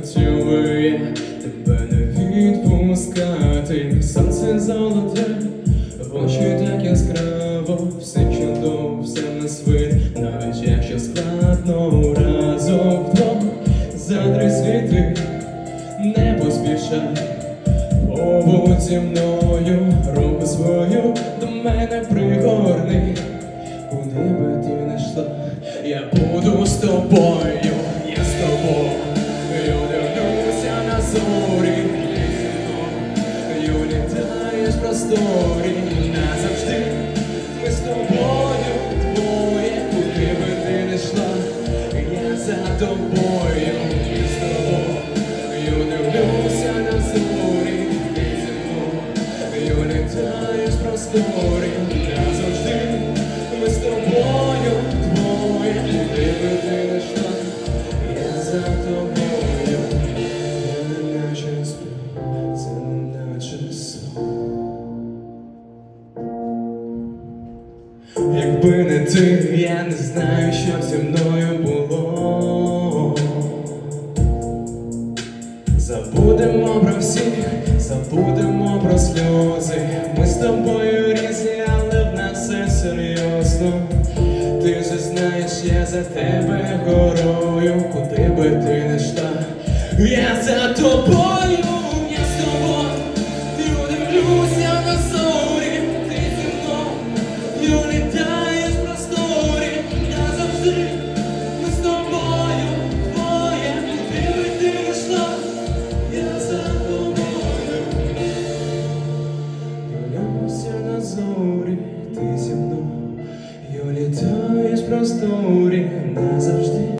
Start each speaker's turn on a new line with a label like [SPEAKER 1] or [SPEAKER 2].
[SPEAKER 1] поцілує, тебе не відпускати, сонце золоте, в очі так яскраво, все чудово, все на свит, навіть якщо складно разом вдвох за три світи. Не поспішай, побудь зі мною, руку свою до мене пригорни, куди би ти не йшла, я буду з тобою. Просторі назавжди. Ми з тобою двоє, куди би не йшла, я за тобою, з тобою, дивлюся на зорі, ти зі мною, літаєш в Якби не ти, я не знаю, що зі мною було. Забудемо про всіх, забудемо про сльози. Ми з тобою різні, але в нас все серйозно. Ти же знаєш, я за тебе горою, куди би ти не йшла. Я за тобою, просторі назавжди.